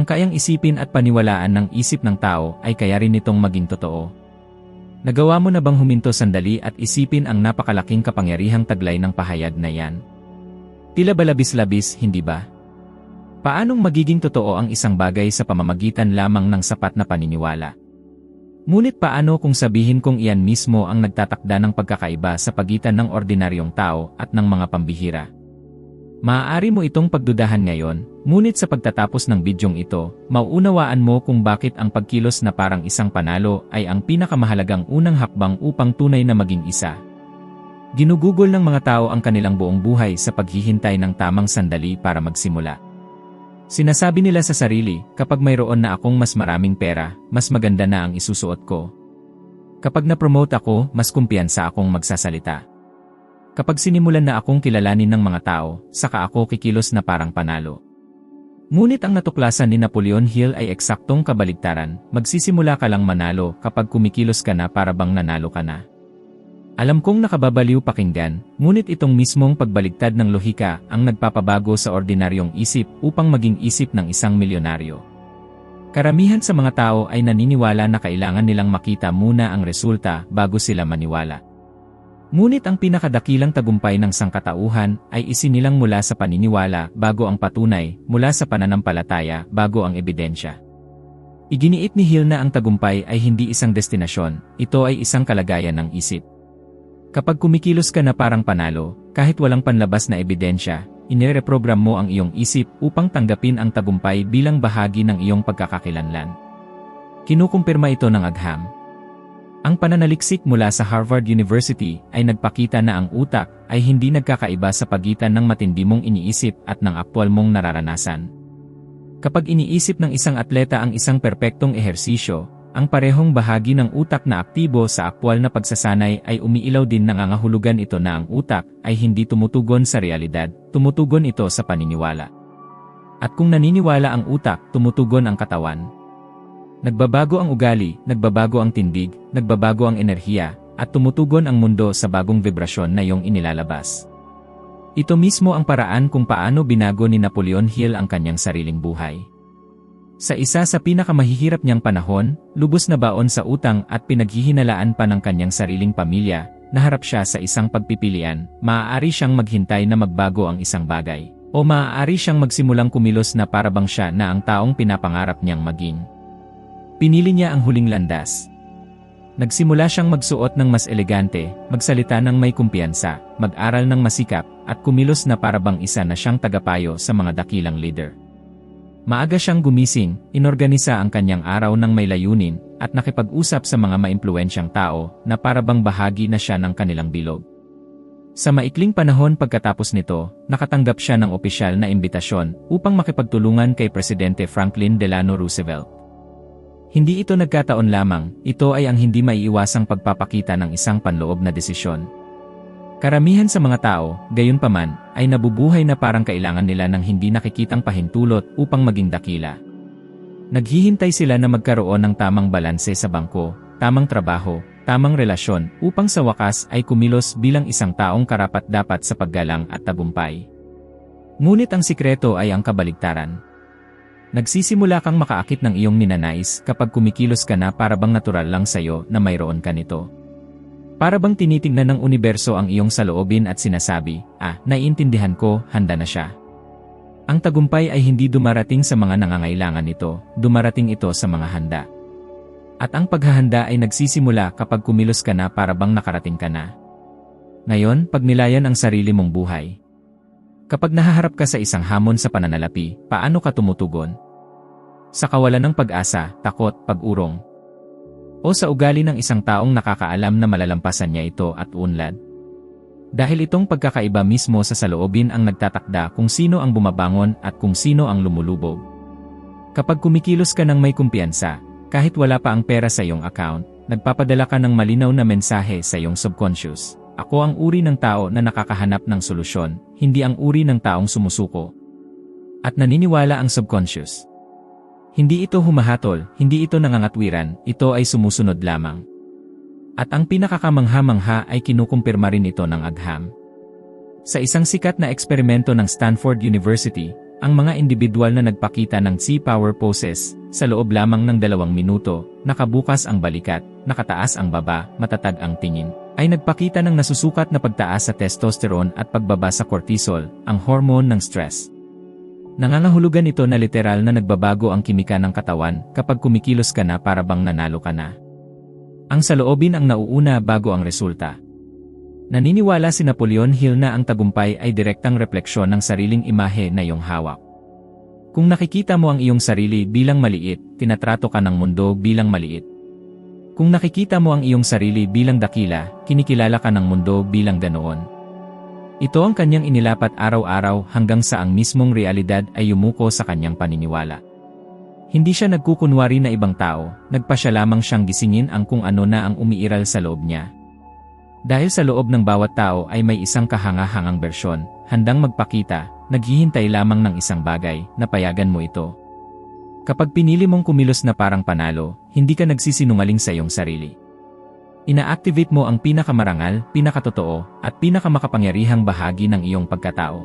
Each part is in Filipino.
Ang kayang isipin at paniwalaan ng isip ng tao ay kaya rin nitong maging totoo. Nagawa mo na bang huminto sandali at isipin ang napakalaking kapangyarihang taglay ng pahayag na yan? Tila ba labis-labis, hindi ba? Paanong magiging totoo ang isang bagay sa pamamagitan lamang ng sapat na paniniwala? Ngunit paano kung sabihin kong iyan mismo ang nagtatakda ng pagkakaiba sa pagitan ng ordinaryong tao at ng mga pambihira? Maaari mo itong pagdudahan ngayon, ngunit sa pagtatapos ng bidyong ito, mauunawaan mo kung bakit ang pagkilos na parang isang panalo ay ang pinakamahalagang unang hakbang upang tunay na maging isa. Ginugugol ng mga tao ang kanilang buong buhay sa paghihintay ng tamang sandali para magsimula. Sinasabi nila sa sarili, kapag mayroon na akong mas maraming pera, mas maganda na ang isusuot ko. Kapag na-promote ako, mas kumpiyansa akong magsasalita. Kapag sinimulan na akong kilalanin ng mga tao, saka ako kikilos na parang panalo. Ngunit ang natuklasan ni Napoleon Hill ay eksaktong kabaligtaran, magsisimula ka lang manalo kapag kumikilos ka na para bang nanalo ka na. Alam kong nakababaliw pakinggan, ngunit itong mismong pagbaligtad ng lohika ang nagpapabago sa ordinaryong isip upang maging isip ng isang milyonaryo. Karamihan sa mga tao ay naniniwala na kailangan nilang makita muna ang resulta bago sila maniwala. Ngunit ang pinakadakilang tagumpay ng sangkatauhan ay isinilang mula sa paniniwala bago ang patunay, mula sa pananampalataya bago ang ebidensya. Iginiit ni Hill na ang tagumpay ay hindi isang destinasyon, ito ay isang kalagayan ng isip. Kapag kumikilos ka na parang panalo, kahit walang panlabas na ebidensya, inireprogram mo ang iyong isip upang tanggapin ang tagumpay bilang bahagi ng iyong pagkakakilanlan. Kinukumpirma ito ng agham, ang pananaliksik mula sa Harvard University ay nagpakita na ang utak ay hindi nagkakaiba sa pagitan ng matindi mong iniisip at ng aktwal mong nararanasan. Kapag iniisip ng isang atleta ang isang perpektong ehersisyo, ang parehong bahagi ng utak na aktibo sa aktwal na pagsasanay ay umiilaw din nangangahulugan ito na ang utak ay hindi tumutugon sa realidad, tumutugon ito sa paniniwala. At kung naniniwala ang utak, tumutugon ang katawan, Nagbabago ang ugali, nagbabago ang tindig, nagbabago ang enerhiya, at tumutugon ang mundo sa bagong vibrasyon na iyong inilalabas. Ito mismo ang paraan kung paano binago ni Napoleon Hill ang kanyang sariling buhay. Sa isa sa pinakamahihirap niyang panahon, lubos na baon sa utang at pinaghihinalaan pa ng kanyang sariling pamilya, naharap siya sa isang pagpipilian, maaari siyang maghintay na magbago ang isang bagay, o maaari siyang magsimulang kumilos na parabang siya na ang taong pinapangarap niyang maging. Pinili niya ang huling landas. Nagsimula siyang magsuot ng mas elegante, magsalita ng may kumpiyansa, mag-aral ng masikap, at kumilos na parabang isa na siyang tagapayo sa mga dakilang leader. Maaga siyang gumising, inorganisa ang kanyang araw ng may layunin, at nakipag-usap sa mga maimpluensyang tao na parabang bahagi na siya ng kanilang bilog. Sa maikling panahon pagkatapos nito, nakatanggap siya ng opisyal na imbitasyon upang makipagtulungan kay Presidente Franklin Delano Roosevelt. Hindi ito nagkataon lamang, ito ay ang hindi maiiwasang pagpapakita ng isang panloob na desisyon. Karamihan sa mga tao, gayon paman, ay nabubuhay na parang kailangan nila ng hindi nakikitang pahintulot upang maging dakila. Naghihintay sila na magkaroon ng tamang balanse sa bangko, tamang trabaho, tamang relasyon, upang sa wakas ay kumilos bilang isang taong karapat-dapat sa paggalang at tagumpay. Ngunit ang sikreto ay ang kabaligtaran. Nagsisimula kang makaakit ng iyong ninanais kapag kumikilos ka na para bang natural lang sa'yo na mayroon ka nito. Para bang tinitingnan ng universo ang iyong saloobin at sinasabi, ah, naiintindihan ko, handa na siya. Ang tagumpay ay hindi dumarating sa mga nangangailangan nito, dumarating ito sa mga handa. At ang paghahanda ay nagsisimula kapag kumilos ka na para bang nakarating ka na. Ngayon, pag nilayan ang sarili mong buhay, Kapag nahaharap ka sa isang hamon sa pananalapi, paano ka tumutugon? Sa kawalan ng pag-asa, takot, pag-urong. O sa ugali ng isang taong nakakaalam na malalampasan niya ito at unlad. Dahil itong pagkakaiba mismo sa saloobin ang nagtatakda kung sino ang bumabangon at kung sino ang lumulubog. Kapag kumikilos ka ng may kumpiyansa, kahit wala pa ang pera sa iyong account, nagpapadala ka ng malinaw na mensahe sa iyong subconscious. Ako ang uri ng tao na nakakahanap ng solusyon, hindi ang uri ng taong sumusuko. At naniniwala ang subconscious. Hindi ito humahatol, hindi ito nangangatwiran, ito ay sumusunod lamang. At ang pinakakamangha-mangha ay kinukumpirma rin ito ng agham. Sa isang sikat na eksperimento ng Stanford University, ang mga individual na nagpakita ng sea power poses, sa loob lamang ng dalawang minuto, nakabukas ang balikat, nakataas ang baba, matatag ang tingin, ay nagpakita ng nasusukat na pagtaas sa testosterone at pagbaba sa cortisol, ang hormone ng stress. Nangangahulugan ito na literal na nagbabago ang kimika ng katawan kapag kumikilos ka na para bang nanalo ka na. Ang saloobin ang nauuna bago ang resulta. Naniniwala si Napoleon Hill na ang tagumpay ay direktang refleksyon ng sariling imahe na iyong hawak. Kung nakikita mo ang iyong sarili bilang maliit, tinatrato ka ng mundo bilang maliit. Kung nakikita mo ang iyong sarili bilang dakila, kinikilala ka ng mundo bilang ganoon. Ito ang kanyang inilapat araw-araw hanggang sa ang mismong realidad ay yumuko sa kanyang paniniwala. Hindi siya nagkukunwari na ibang tao, nagpa siya lamang siyang gisingin ang kung ano na ang umiiral sa loob niya, dahil sa loob ng bawat tao ay may isang kahanga-hangang bersyon, handang magpakita, naghihintay lamang ng isang bagay, na payagan mo ito. Kapag pinili mong kumilos na parang panalo, hindi ka nagsisinungaling sa iyong sarili. Ina-activate mo ang pinakamarangal, pinakatotoo, at pinakamakapangyarihang bahagi ng iyong pagkatao.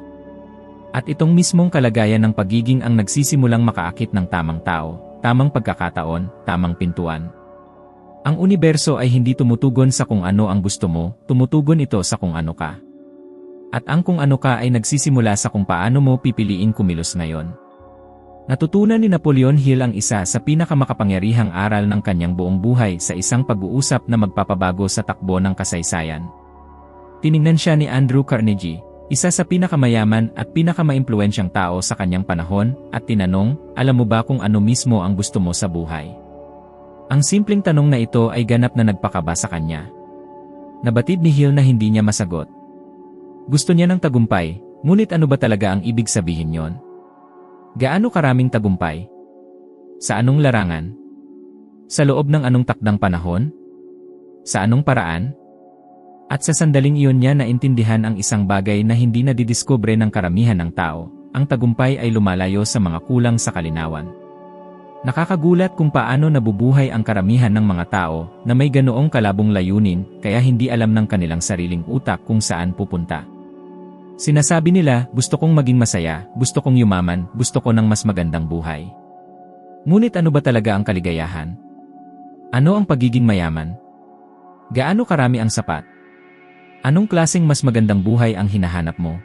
At itong mismong kalagayan ng pagiging ang nagsisimulang makaakit ng tamang tao, tamang pagkakataon, tamang pintuan. Ang universo ay hindi tumutugon sa kung ano ang gusto mo, tumutugon ito sa kung ano ka. At ang kung ano ka ay nagsisimula sa kung paano mo pipiliin kumilos ngayon. Natutunan ni Napoleon Hill ang isa sa pinakamakapangyarihang aral ng kanyang buong buhay sa isang pag-uusap na magpapabago sa takbo ng kasaysayan. Tiningnan siya ni Andrew Carnegie, isa sa pinakamayaman at pinakamaimpluensyang tao sa kanyang panahon, at tinanong, alam mo ba kung ano mismo ang gusto mo sa buhay? Ang simpleng tanong na ito ay ganap na nagpakaba sa kanya. Nabatid ni Hill na hindi niya masagot. Gusto niya ng tagumpay, ngunit ano ba talaga ang ibig sabihin yon? Gaano karaming tagumpay? Sa anong larangan? Sa loob ng anong takdang panahon? Sa anong paraan? At sa sandaling iyon niya naintindihan ang isang bagay na hindi na didiskubre ng karamihan ng tao, ang tagumpay ay lumalayo sa mga kulang sa kalinawan. Nakakagulat kung paano nabubuhay ang karamihan ng mga tao na may ganoong kalabong layunin kaya hindi alam ng kanilang sariling utak kung saan pupunta. Sinasabi nila, gusto kong maging masaya, gusto kong yumaman, gusto ko ng mas magandang buhay. Ngunit ano ba talaga ang kaligayahan? Ano ang pagiging mayaman? Gaano karami ang sapat? Anong klaseng mas magandang buhay ang hinahanap mo?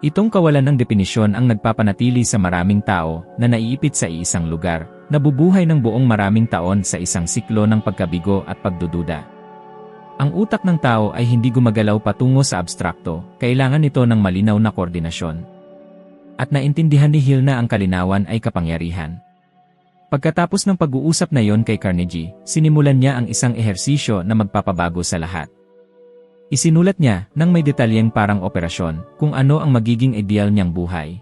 Itong kawalan ng definisyon ang nagpapanatili sa maraming tao na naiipit sa iisang lugar, nabubuhay ng buong maraming taon sa isang siklo ng pagkabigo at pagdududa. Ang utak ng tao ay hindi gumagalaw patungo sa abstrakto, kailangan nito ng malinaw na koordinasyon. At naintindihan ni Hill na ang kalinawan ay kapangyarihan. Pagkatapos ng pag-uusap na yon kay Carnegie, sinimulan niya ang isang ehersisyo na magpapabago sa lahat. Isinulat niya, nang may detalyeng parang operasyon, kung ano ang magiging ideal niyang buhay.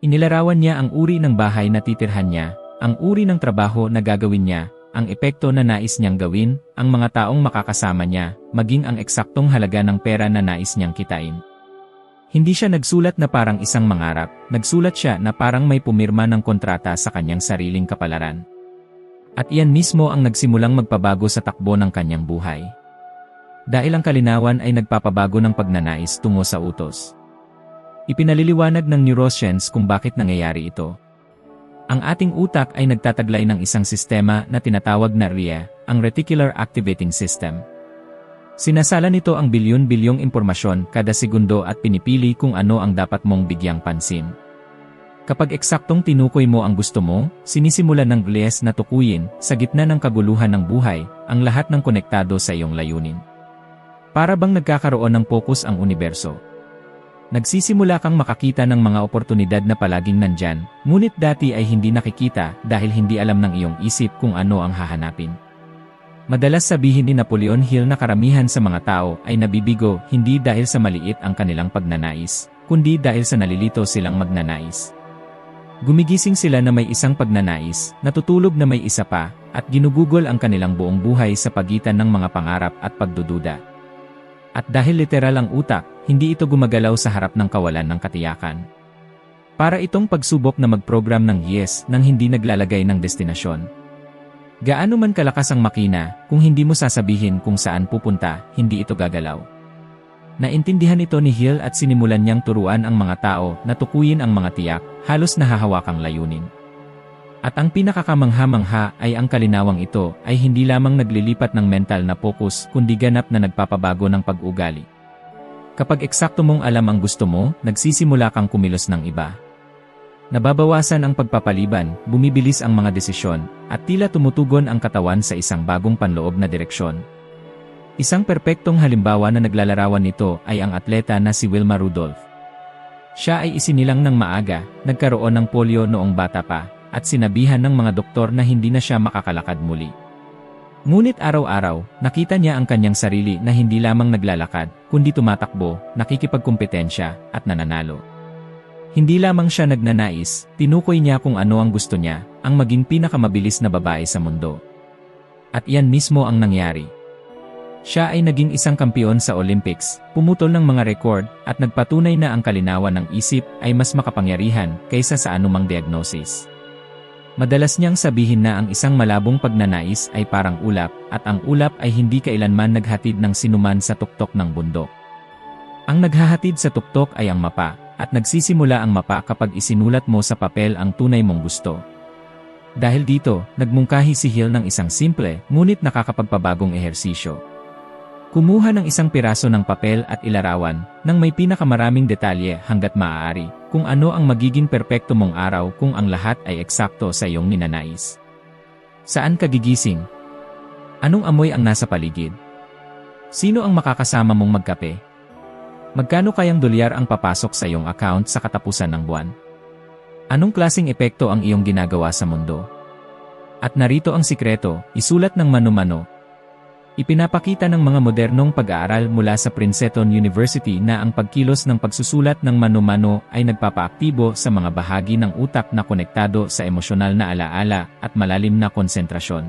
Inilarawan niya ang uri ng bahay na titirhan niya, ang uri ng trabaho na gagawin niya, ang epekto na nais niyang gawin, ang mga taong makakasama niya, maging ang eksaktong halaga ng pera na nais niyang kitain. Hindi siya nagsulat na parang isang mangarap, nagsulat siya na parang may pumirma ng kontrata sa kanyang sariling kapalaran. At iyan mismo ang nagsimulang magpabago sa takbo ng kanyang buhay. Dahil ang kalinawan ay nagpapabago ng pagnanais tungo sa utos. Ipinaliliwanag ng neuroscience kung bakit nangyayari ito. Ang ating utak ay nagtataglay ng isang sistema na tinatawag na RIA, ang Reticular Activating System. Sinasala nito ang bilyon-bilyong impormasyon kada segundo at pinipili kung ano ang dapat mong bigyang pansin. Kapag eksaktong tinukoy mo ang gusto mo, sinisimulan ng Glies na tukuyin, sa gitna ng kaguluhan ng buhay, ang lahat ng konektado sa iyong layunin. Para bang nagkakaroon ng focus ang universo. Nagsisimula kang makakita ng mga oportunidad na palaging nandyan, ngunit dati ay hindi nakikita dahil hindi alam ng iyong isip kung ano ang hahanapin. Madalas sabihin ni Napoleon Hill na karamihan sa mga tao ay nabibigo hindi dahil sa maliit ang kanilang pagnanais, kundi dahil sa nalilito silang magnanais. Gumigising sila na may isang pagnanais, natutulog na may isa pa, at ginugugol ang kanilang buong buhay sa pagitan ng mga pangarap at pagdududa. At dahil literal ang utak, hindi ito gumagalaw sa harap ng kawalan ng katiyakan. Para itong pagsubok na mag-program ng yes nang hindi naglalagay ng destinasyon. Gaano man kalakas ang makina, kung hindi mo sasabihin kung saan pupunta, hindi ito gagalaw. Naintindihan ito ni Hill at sinimulan niyang turuan ang mga tao na tukuyin ang mga tiyak, halos nahahawakang layunin. At ang pinakakamangha-mangha ay ang kalinawang ito ay hindi lamang naglilipat ng mental na focus kundi ganap na nagpapabago ng pag-ugali. Kapag eksakto mong alam ang gusto mo, nagsisimula kang kumilos ng iba. Nababawasan ang pagpapaliban, bumibilis ang mga desisyon, at tila tumutugon ang katawan sa isang bagong panloob na direksyon. Isang perpektong halimbawa na naglalarawan nito ay ang atleta na si Wilma Rudolph. Siya ay isinilang ng maaga, nagkaroon ng polio noong bata pa, at sinabihan ng mga doktor na hindi na siya makakalakad muli. Ngunit araw-araw, nakita niya ang kanyang sarili na hindi lamang naglalakad, kundi tumatakbo, nakikipagkumpetensya, at nananalo. Hindi lamang siya nagnanais, tinukoy niya kung ano ang gusto niya, ang maging pinakamabilis na babae sa mundo. At iyan mismo ang nangyari. Siya ay naging isang kampiyon sa Olympics, pumutol ng mga rekord, at nagpatunay na ang kalinawan ng isip ay mas makapangyarihan kaysa sa anumang diagnosis. Madalas niyang sabihin na ang isang malabong pagnanais ay parang ulap, at ang ulap ay hindi kailanman naghatid ng sinuman sa tuktok ng bundok. Ang naghahatid sa tuktok ay ang mapa, at nagsisimula ang mapa kapag isinulat mo sa papel ang tunay mong gusto. Dahil dito, nagmungkahi si Hill ng isang simple, ngunit nakakapagpabagong ehersisyo. Kumuha ng isang piraso ng papel at ilarawan, nang may pinakamaraming detalye hanggat maaari, kung ano ang magiging perpekto mong araw kung ang lahat ay eksakto sa iyong ninanais. Saan ka gigising? Anong amoy ang nasa paligid? Sino ang makakasama mong magkape? Magkano kayang dolyar ang papasok sa iyong account sa katapusan ng buwan? Anong klasing epekto ang iyong ginagawa sa mundo? At narito ang sikreto, isulat ng mano-mano, Ipinapakita ng mga modernong pag-aaral mula sa Princeton University na ang pagkilos ng pagsusulat ng mano-mano ay nagpapaaktibo sa mga bahagi ng utak na konektado sa emosyonal na alaala at malalim na konsentrasyon.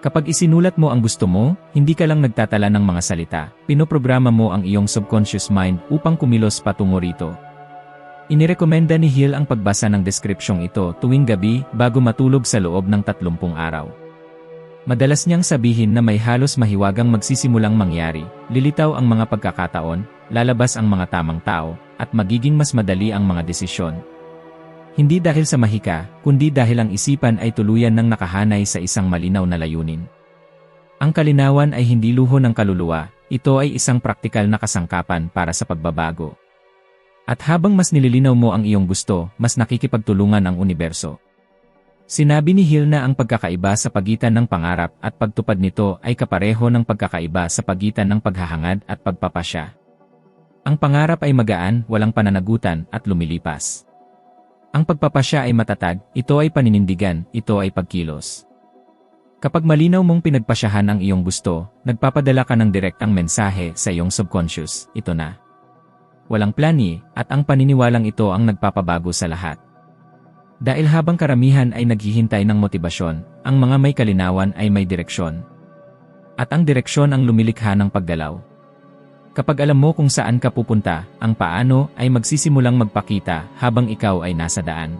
Kapag isinulat mo ang gusto mo, hindi ka lang nagtatala ng mga salita, pinoprograma mo ang iyong subconscious mind upang kumilos patungo rito. Inirekomenda ni Hill ang pagbasa ng deskripsyong ito tuwing gabi bago matulog sa loob ng 30 araw. Madalas niyang sabihin na may halos mahiwagang magsisimulang mangyari, lilitaw ang mga pagkakataon, lalabas ang mga tamang tao, at magiging mas madali ang mga desisyon. Hindi dahil sa mahika, kundi dahil ang isipan ay tuluyan ng nakahanay sa isang malinaw na layunin. Ang kalinawan ay hindi luho ng kaluluwa, ito ay isang praktikal na kasangkapan para sa pagbabago. At habang mas nililinaw mo ang iyong gusto, mas nakikipagtulungan ang universo. Sinabi ni Hill na ang pagkakaiba sa pagitan ng pangarap at pagtupad nito ay kapareho ng pagkakaiba sa pagitan ng paghahangad at pagpapasya. Ang pangarap ay magaan, walang pananagutan, at lumilipas. Ang pagpapasya ay matatag, ito ay paninindigan, ito ay pagkilos. Kapag malinaw mong pinagpasyahan ang iyong gusto, nagpapadala ka ng direktang mensahe sa iyong subconscious, ito na. Walang plani, at ang paniniwalang ito ang nagpapabago sa lahat. Dahil habang karamihan ay naghihintay ng motibasyon, ang mga may kalinawan ay may direksyon. At ang direksyon ang lumilikha ng paggalaw. Kapag alam mo kung saan ka pupunta, ang paano ay magsisimulang magpakita habang ikaw ay nasa daan.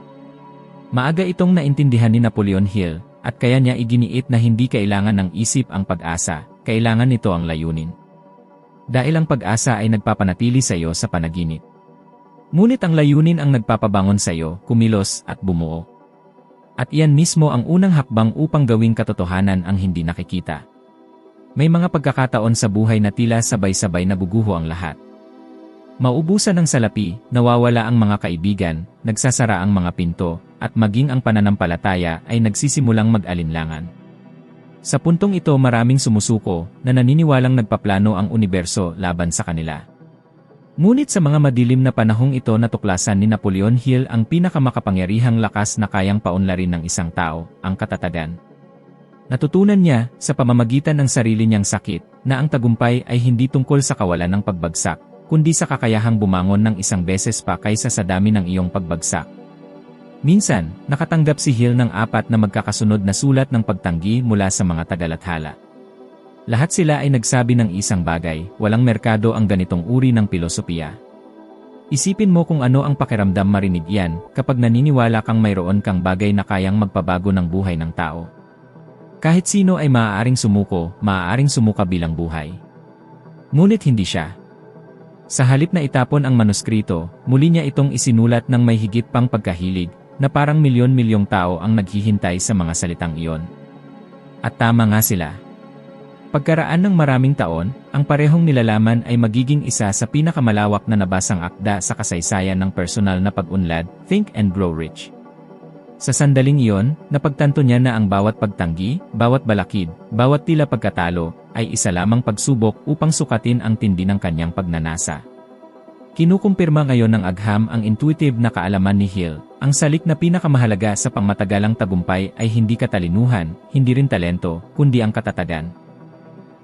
Maaga itong naintindihan ni Napoleon Hill, at kaya niya iginiit na hindi kailangan ng isip ang pag-asa, kailangan nito ang layunin. Dahil ang pag-asa ay nagpapanatili sa iyo sa panaginip. Ngunit ang layunin ang nagpapabangon sa iyo, kumilos at bumuo. At iyan mismo ang unang hakbang upang gawing katotohanan ang hindi nakikita. May mga pagkakataon sa buhay na tila sabay-sabay nabuguho ang lahat. Maubusan ng salapi, nawawala ang mga kaibigan, nagsasara ang mga pinto, at maging ang pananampalataya ay nagsisimulang mag-alinlangan. Sa puntong ito maraming sumusuko na naniniwalang nagpaplano ang universo laban sa kanila. Ngunit sa mga madilim na panahong ito natuklasan ni Napoleon Hill ang pinakamakapangyarihang lakas na kayang paunlarin ng isang tao, ang katatagan. Natutunan niya, sa pamamagitan ng sarili niyang sakit, na ang tagumpay ay hindi tungkol sa kawalan ng pagbagsak, kundi sa kakayahang bumangon ng isang beses pa kaysa sa dami ng iyong pagbagsak. Minsan, nakatanggap si Hill ng apat na magkakasunod na sulat ng pagtanggi mula sa mga tagalathala. Lahat sila ay nagsabi ng isang bagay, walang merkado ang ganitong uri ng pilosopiya. Isipin mo kung ano ang pakiramdam marinig yan kapag naniniwala kang mayroon kang bagay na kayang magpabago ng buhay ng tao. Kahit sino ay maaaring sumuko, maaaring sumuka bilang buhay. Ngunit hindi siya. Sa halip na itapon ang manuskrito, muli niya itong isinulat ng may higit pang pagkahilig, na parang milyon-milyong tao ang naghihintay sa mga salitang iyon. At tama nga sila. Pagkaraan ng maraming taon, ang parehong nilalaman ay magiging isa sa pinakamalawak na nabasang akda sa kasaysayan ng personal na pag-unlad, Think and Grow Rich. Sa sandaling iyon, napagtanto niya na ang bawat pagtanggi, bawat balakid, bawat tila pagkatalo, ay isa lamang pagsubok upang sukatin ang tindi ng kanyang pagnanasa. Kinukumpirma ngayon ng agham ang intuitive na kaalaman ni Hill, ang salik na pinakamahalaga sa pangmatagalang tagumpay ay hindi katalinuhan, hindi rin talento, kundi ang katatagan.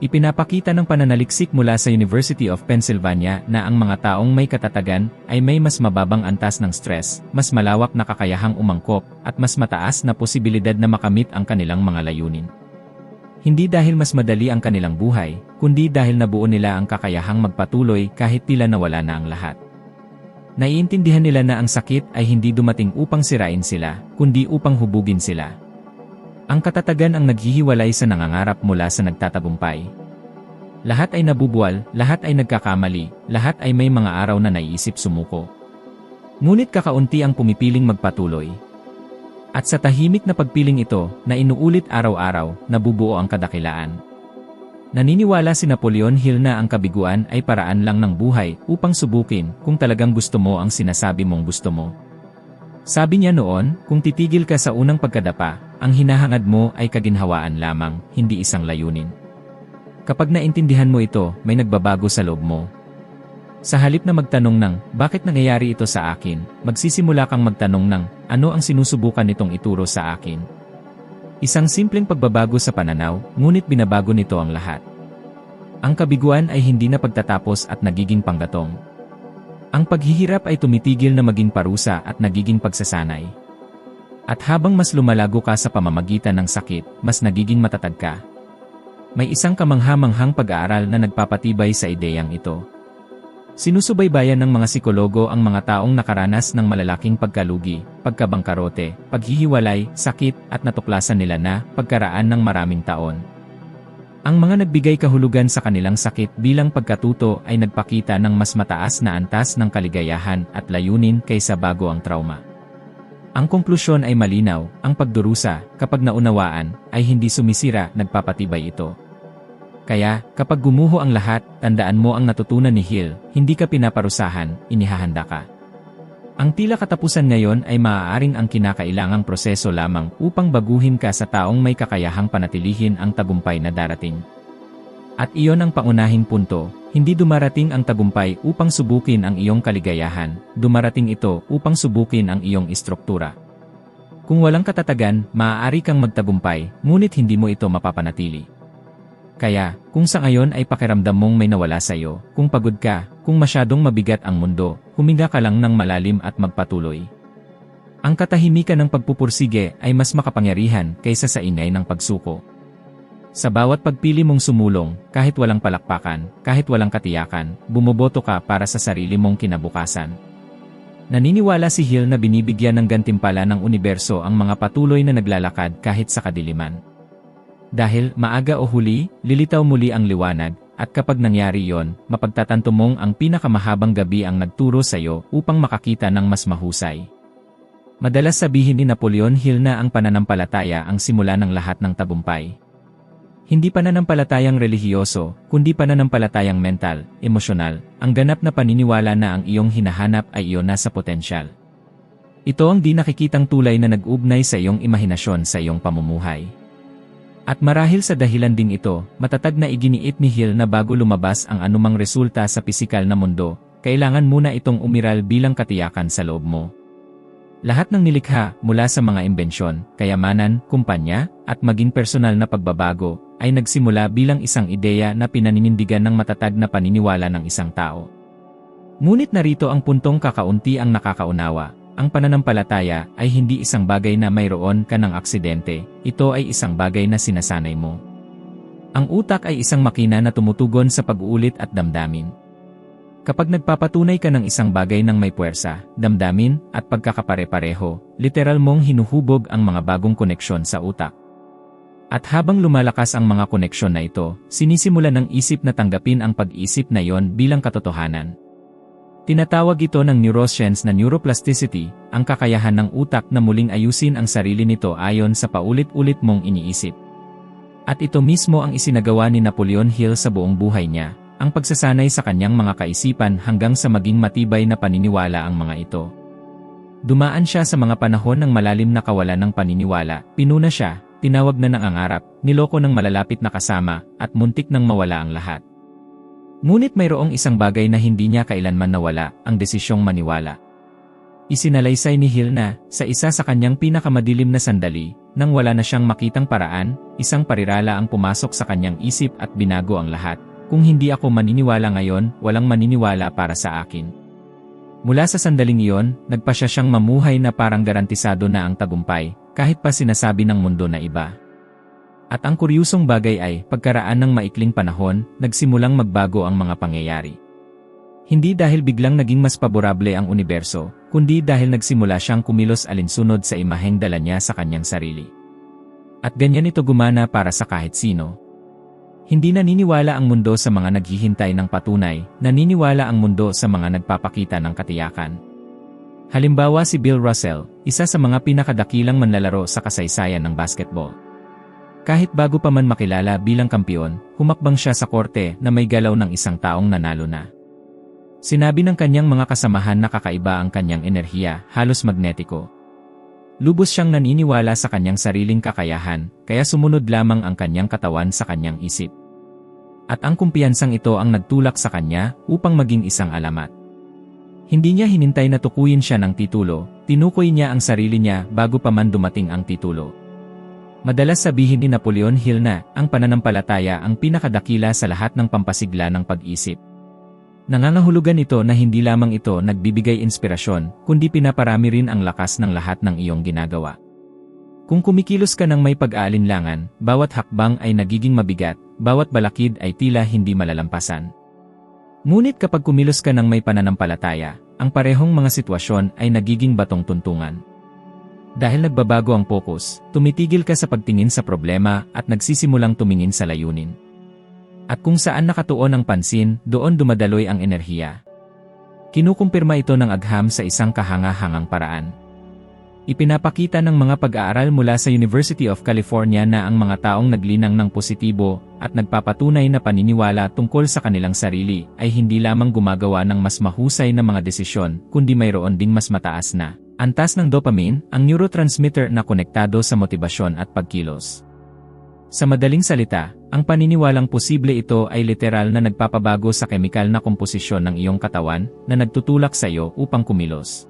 Ipinapakita ng pananaliksik mula sa University of Pennsylvania na ang mga taong may katatagan ay may mas mababang antas ng stress, mas malawak na kakayahang umangkop, at mas mataas na posibilidad na makamit ang kanilang mga layunin. Hindi dahil mas madali ang kanilang buhay, kundi dahil nabuo nila ang kakayahang magpatuloy kahit tila nawala na ang lahat. Naiintindihan nila na ang sakit ay hindi dumating upang sirain sila, kundi upang hubugin sila. Ang katatagan ang naghihiwalay sa nangangarap mula sa nagtatagumpay. Lahat ay nabubuwal, lahat ay nagkakamali, lahat ay may mga araw na naiisip sumuko. Ngunit kakaunti ang pumipiling magpatuloy. At sa tahimik na pagpiling ito, na inuulit araw-araw, nabubuo ang kadakilaan. Naniniwala si Napoleon Hill na ang kabiguan ay paraan lang ng buhay upang subukin kung talagang gusto mo ang sinasabi mong gusto mo. Sabi niya noon, kung titigil ka sa unang pagkadapa, ang hinahangad mo ay kaginhawaan lamang, hindi isang layunin. Kapag naintindihan mo ito, may nagbabago sa loob mo. Sa halip na magtanong ng, bakit nangyayari ito sa akin, magsisimula kang magtanong ng, ano ang sinusubukan nitong ituro sa akin. Isang simpleng pagbabago sa pananaw, ngunit binabago nito ang lahat. Ang kabiguan ay hindi na pagtatapos at nagiging panggatong. Ang paghihirap ay tumitigil na maging parusa at nagiging pagsasanay. At habang mas lumalago ka sa pamamagitan ng sakit, mas nagiging matatag ka. May isang kamangha-manghang pag-aaral na nagpapatibay sa ideyang ito. Sinusubaybayan ng mga psikologo ang mga taong nakaranas ng malalaking pagkalugi, pagkabangkarote, paghihiwalay, sakit at natuklasan nila na pagkaraan ng maraming taon, ang mga nagbigay kahulugan sa kanilang sakit bilang pagkatuto ay nagpakita ng mas mataas na antas ng kaligayahan at layunin kaysa bago ang trauma. Ang konklusyon ay malinaw, ang pagdurusa, kapag naunawaan, ay hindi sumisira, nagpapatibay ito. Kaya, kapag gumuho ang lahat, tandaan mo ang natutunan ni Hill, hindi ka pinaparusahan, inihahanda ka. Ang tila katapusan ngayon ay maaaring ang kinakailangang proseso lamang upang baguhin ka sa taong may kakayahang panatilihin ang tagumpay na darating. At iyon ang pangunahing punto, hindi dumarating ang tagumpay upang subukin ang iyong kaligayahan, dumarating ito upang subukin ang iyong istruktura. Kung walang katatagan, maaari kang magtagumpay, ngunit hindi mo ito mapapanatili. Kaya, kung sa ngayon ay pakiramdam mong may nawala sa iyo, kung pagod ka, kung masyadong mabigat ang mundo, huminga ka lang ng malalim at magpatuloy. Ang katahimikan ng pagpupursige ay mas makapangyarihan kaysa sa ingay ng pagsuko. Sa bawat pagpili mong sumulong, kahit walang palakpakan, kahit walang katiyakan, bumoboto ka para sa sarili mong kinabukasan. Naniniwala si Hill na binibigyan ng gantimpala ng universo ang mga patuloy na naglalakad kahit sa kadiliman. Dahil, maaga o huli, lilitaw muli ang liwanag, at kapag nangyari yon, mapagtatanto mong ang pinakamahabang gabi ang nagturo sa iyo upang makakita ng mas mahusay. Madalas sabihin ni Napoleon Hill na ang pananampalataya ang simula ng lahat ng tagumpay. Hindi pananampalatayang relihiyoso, kundi pananampalatayang mental, emosyonal, ang ganap na paniniwala na ang iyong hinahanap ay iyon nasa potensyal. Ito ang di nakikitang tulay na nag-ugnay sa iyong imahinasyon sa iyong pamumuhay. At marahil sa dahilan ding ito, matatag na iginiit ni Hill na bago lumabas ang anumang resulta sa pisikal na mundo, kailangan muna itong umiral bilang katiyakan sa loob mo. Lahat ng nilikha, mula sa mga imbensyon, kayamanan, kumpanya, at maging personal na pagbabago, ay nagsimula bilang isang ideya na pinaninindigan ng matatag na paniniwala ng isang tao. Ngunit narito ang puntong kakaunti ang nakakaunawa, ang pananampalataya ay hindi isang bagay na mayroon ka ng aksidente, ito ay isang bagay na sinasanay mo. Ang utak ay isang makina na tumutugon sa pag-uulit at damdamin. Kapag nagpapatunay ka ng isang bagay ng may puwersa, damdamin, at pagkakapare-pareho, literal mong hinuhubog ang mga bagong koneksyon sa utak. At habang lumalakas ang mga koneksyon na ito, sinisimula ng isip na tanggapin ang pag-isip na iyon bilang katotohanan. Tinatawag ito ng neuroscience na neuroplasticity, ang kakayahan ng utak na muling ayusin ang sarili nito ayon sa paulit-ulit mong iniisip. At ito mismo ang isinagawa ni Napoleon Hill sa buong buhay niya, ang pagsasanay sa kanyang mga kaisipan hanggang sa maging matibay na paniniwala ang mga ito. Dumaan siya sa mga panahon ng malalim na kawalan ng paniniwala, pinuna siya, tinawag na ng angarap, niloko ng malalapit na kasama, at muntik nang mawala ang lahat. Ngunit mayroong isang bagay na hindi niya kailanman nawala, ang desisyong maniwala. Isinalaysay ni Hill na, sa isa sa kanyang pinakamadilim na sandali, nang wala na siyang makitang paraan, isang parirala ang pumasok sa kanyang isip at binago ang lahat. Kung hindi ako maniniwala ngayon, walang maniniwala para sa akin. Mula sa sandaling iyon, nagpasya siyang mamuhay na parang garantisado na ang tagumpay, kahit pa sinasabi ng mundo na iba. At ang kuryusong bagay ay, pagkaraan ng maikling panahon, nagsimulang magbago ang mga pangyayari. Hindi dahil biglang naging mas paborable ang universo, kundi dahil nagsimula siyang kumilos alinsunod sa imaheng dala niya sa kanyang sarili. At ganyan ito gumana para sa kahit sino. Hindi naniniwala ang mundo sa mga naghihintay ng patunay, naniniwala ang mundo sa mga nagpapakita ng katiyakan. Halimbawa si Bill Russell, isa sa mga pinakadakilang manlalaro sa kasaysayan ng basketball. Kahit bago pa man makilala bilang kampiyon, humakbang siya sa korte na may galaw ng isang taong nanalo na. Sinabi ng kanyang mga kasamahan na kakaiba ang kanyang enerhiya, halos magnetiko. Lubos siyang naniniwala sa kanyang sariling kakayahan, kaya sumunod lamang ang kanyang katawan sa kanyang isip. At ang kumpiyansang ito ang nagtulak sa kanya upang maging isang alamat. Hindi niya hinintay na tukuyin siya ng titulo, tinukoy niya ang sarili niya bago pa man dumating ang titulo. Madalas sabihin ni Napoleon Hill na ang pananampalataya ang pinakadakila sa lahat ng pampasigla ng pag-isip. Nangangahulugan ito na hindi lamang ito nagbibigay inspirasyon, kundi pinaparami rin ang lakas ng lahat ng iyong ginagawa. Kung kumikilos ka ng may pag-aalinlangan, bawat hakbang ay nagiging mabigat, bawat balakid ay tila hindi malalampasan. Ngunit kapag kumilos ka ng may pananampalataya, ang parehong mga sitwasyon ay nagiging batong tuntungan. Dahil nagbabago ang focus, tumitigil ka sa pagtingin sa problema at nagsisimulang tumingin sa layunin. At kung saan nakatuon ang pansin, doon dumadaloy ang enerhiya. Kinukumpirma ito ng agham sa isang kahanga-hangang paraan. Ipinapakita ng mga pag-aaral mula sa University of California na ang mga taong naglinang ng positibo at nagpapatunay na paniniwala tungkol sa kanilang sarili ay hindi lamang gumagawa ng mas mahusay na mga desisyon, kundi mayroon ding mas mataas na Antas ng dopamine, ang neurotransmitter na konektado sa motibasyon at pagkilos. Sa madaling salita, ang paniniwalang posible ito ay literal na nagpapabago sa kemikal na komposisyon ng iyong katawan na nagtutulak sa iyo upang kumilos.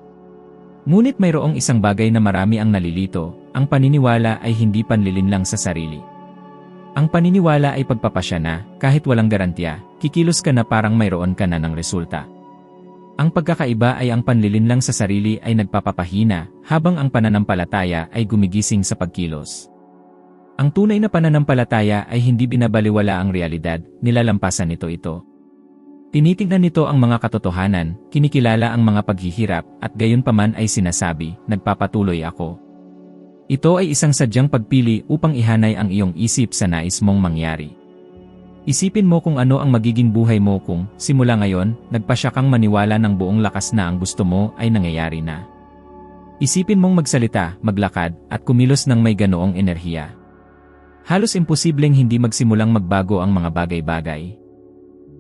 Ngunit mayroong isang bagay na marami ang nalilito, ang paniniwala ay hindi panlilin lang sa sarili. Ang paniniwala ay pagpapasya na, kahit walang garantiya, kikilos ka na parang mayroon ka na ng resulta. Ang pagkakaiba ay ang panlilinlang sa sarili ay nagpapapahina, habang ang pananampalataya ay gumigising sa pagkilos. Ang tunay na pananampalataya ay hindi binabaliwala ang realidad, nilalampasan nito ito. Tinitingnan nito ang mga katotohanan, kinikilala ang mga paghihirap, at gayon paman ay sinasabi, nagpapatuloy ako. Ito ay isang sadyang pagpili upang ihanay ang iyong isip sa nais mong mangyari. Isipin mo kung ano ang magiging buhay mo kung, simula ngayon, nagpasya kang maniwala ng buong lakas na ang gusto mo ay nangyayari na. Isipin mong magsalita, maglakad, at kumilos ng may ganoong enerhiya. Halos imposibleng hindi magsimulang magbago ang mga bagay-bagay.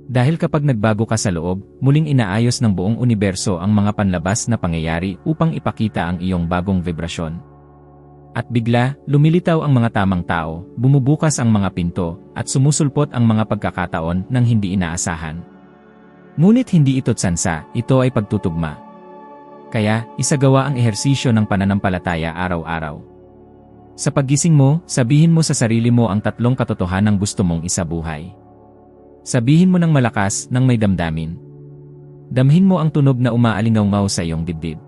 Dahil kapag nagbago ka sa loob, muling inaayos ng buong universo ang mga panlabas na pangyayari upang ipakita ang iyong bagong vibrasyon. At bigla, lumilitaw ang mga tamang tao, bumubukas ang mga pinto, at sumusulpot ang mga pagkakataon nang hindi inaasahan. Ngunit hindi ito tsansa, ito ay pagtutugma. Kaya, isagawa ang ehersisyo ng pananampalataya araw-araw. Sa paggising mo, sabihin mo sa sarili mo ang tatlong katotohanang gusto mong isabuhay. Sabihin mo ng malakas nang may damdamin. Damhin mo ang tunog na umaalingaw sa iyong dibdib.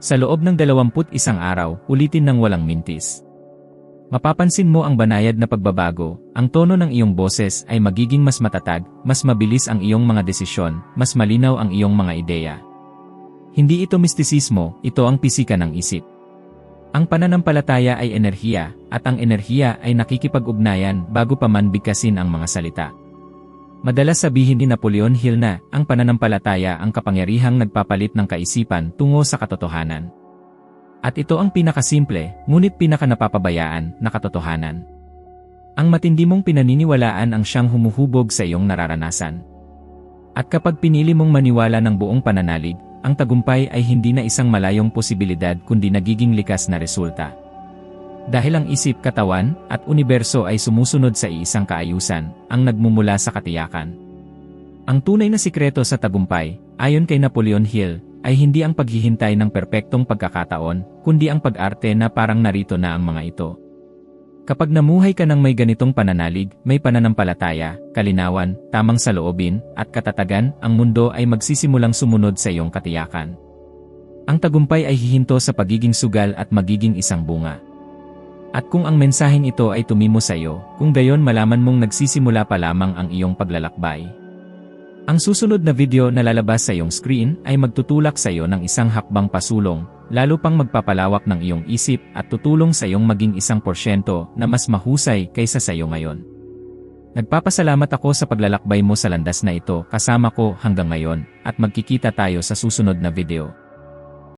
Sa loob ng 21 araw, ulitin ng walang mintis. Mapapansin mo ang banayad na pagbabago, ang tono ng iyong boses ay magiging mas matatag, mas mabilis ang iyong mga desisyon, mas malinaw ang iyong mga ideya. Hindi ito mistisismo, ito ang pisika ng isip. Ang pananampalataya ay enerhiya, at ang enerhiya ay nakikipag-ugnayan bago pa man bigkasin ang mga salita. Madalas sabihin ni Napoleon Hill na ang pananampalataya ang kapangyarihang nagpapalit ng kaisipan tungo sa katotohanan. At ito ang pinakasimple, ngunit pinakanapapabayaan na katotohanan. Ang matindi mong pinaniniwalaan ang siyang humuhubog sa iyong nararanasan. At kapag pinili mong maniwala ng buong pananalig, ang tagumpay ay hindi na isang malayong posibilidad kundi nagiging likas na resulta. Dahil ang isip, katawan, at universo ay sumusunod sa iisang kaayusan, ang nagmumula sa katiyakan. Ang tunay na sikreto sa tagumpay, ayon kay Napoleon Hill, ay hindi ang paghihintay ng perpektong pagkakataon, kundi ang pag-arte na parang narito na ang mga ito. Kapag namuhay ka ng may ganitong pananalig, may pananampalataya, kalinawan, tamang saloobin, at katatagan, ang mundo ay magsisimulang sumunod sa iyong katiyakan. Ang tagumpay ay hihinto sa pagiging sugal at magiging isang bunga. At kung ang mensaheng ito ay tumimo sa iyo, kung gayon malaman mong nagsisimula pa lamang ang iyong paglalakbay. Ang susunod na video na lalabas sa iyong screen ay magtutulak sa iyo ng isang hakbang pasulong, lalo pang magpapalawak ng iyong isip at tutulong sa iyong maging isang porsyento na mas mahusay kaysa sa iyo ngayon. Nagpapasalamat ako sa paglalakbay mo sa landas na ito kasama ko hanggang ngayon at magkikita tayo sa susunod na video.